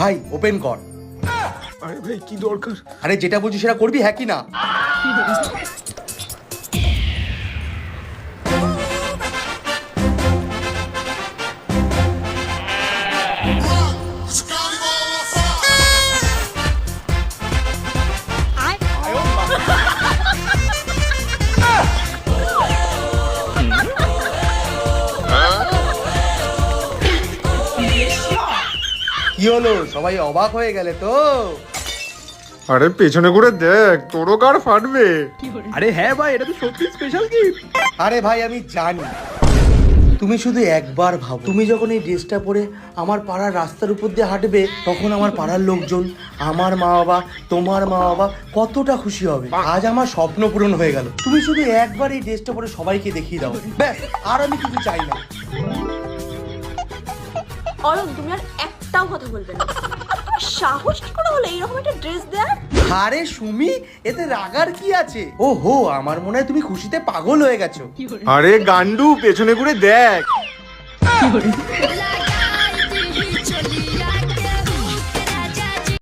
ভাই ওপেন কর। আরে ভাই কি দরকার? আরে যেটা বলছি সেটা করবি হ্যাঁ কি না? কি হলো? সবাই অবাক হয়ে গেলে তো। আরে পেছনে ঘুরে দেখ তোরও কার ফাটবে। আরে হ্যাঁ ভাই এটা তো সত্যি স্পেশাল গিফট আরে ভাই আমি জানি। তুমি শুধু একবার ভাবো। তুমি যখন এই ড্রেসটা পরে আমার পাড়ার রাস্তার উপর দিয়ে হাঁটবে তখন আমার পাড়ার লোকজন আমার মা বাবা তোমার মা বাবা কতটা খুশি হবে। আজ আমার স্বপ্ন পূরণ হয়ে গেল। তুমি শুধু একবার এই ড্রেসটা পরে সবাইকে দেখিয়ে দাও। ব্যাস আর আমি কিছু চাই না। অরণ তুমি আর একটাও কথা বলবে না। সাহস কি করে হলো? এইরকম একটা ড্রেস দেয়ার? আরে সুমি এতে রাগার কি আছে? ও হো আমার মনে হয় তুমি খুশিতে পাগল হয়ে গেছো। আরে গান্ডু পেছনে ঘুরে দেখ।